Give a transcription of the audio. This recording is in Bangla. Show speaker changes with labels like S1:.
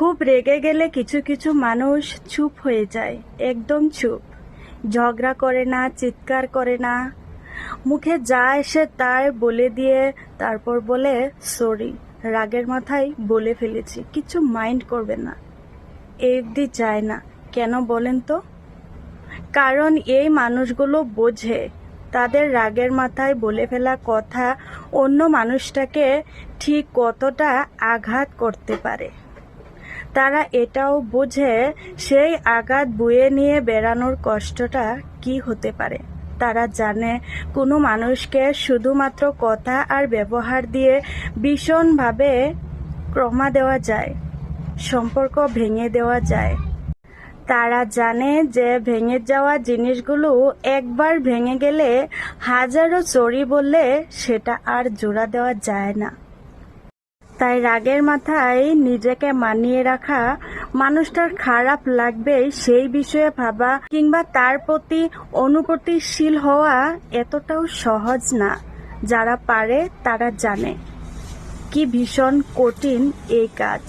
S1: খুব রেগে গেলে কিছু কিছু মানুষ চুপ হয়ে যায়, একদম চুপ। ঝগড়া করে না, চিৎকার করে না। মুখে যা এসে তাই বলে দিয়ে তারপর বলে, সরি, রাগের মাথায় বলে ফেলেছি, কিছু মাইন্ড করবে না। এই চায় না, কেন বলেন তো? কারণ এই মানুষগুলো বোঝে, তাদের রাগের মাথায় বলে ফেলা কথা অন্য মানুষটাকে ঠিক কতটা আঘাত করতে পারে। তারা এটাও বোঝে, সেই আঘাত বয়ে নিয়ে বেড়ানোর কষ্টটা কি হতে পারে। তারা জানে, কোনো মানুষকে শুধুমাত্র কথা আর ব্যবহার দিয়ে ভীষণভাবে ক্রমা দেওয়া যায়, সম্পর্ক ভেঙে দেওয়া যায়। তারা জানে যে ভেঙে যাওয়া জিনিসগুলো একবার ভেঙে গেলে হাজারো চড়ি বললে সেটা আর জোড়া দেওয়া যায় না। তাই রাগের মাথায় নিজেকে মানিয়ে রাখা মানুষটার খারাপ লাগবে সেই বিষয়ে ভাবা কিংবা তার প্রতি অনুপতিশীল হওয়া এতটাও সহজ না। যারা পারে তারা জানে। কি ভীষণ কঠিন এই কাজ।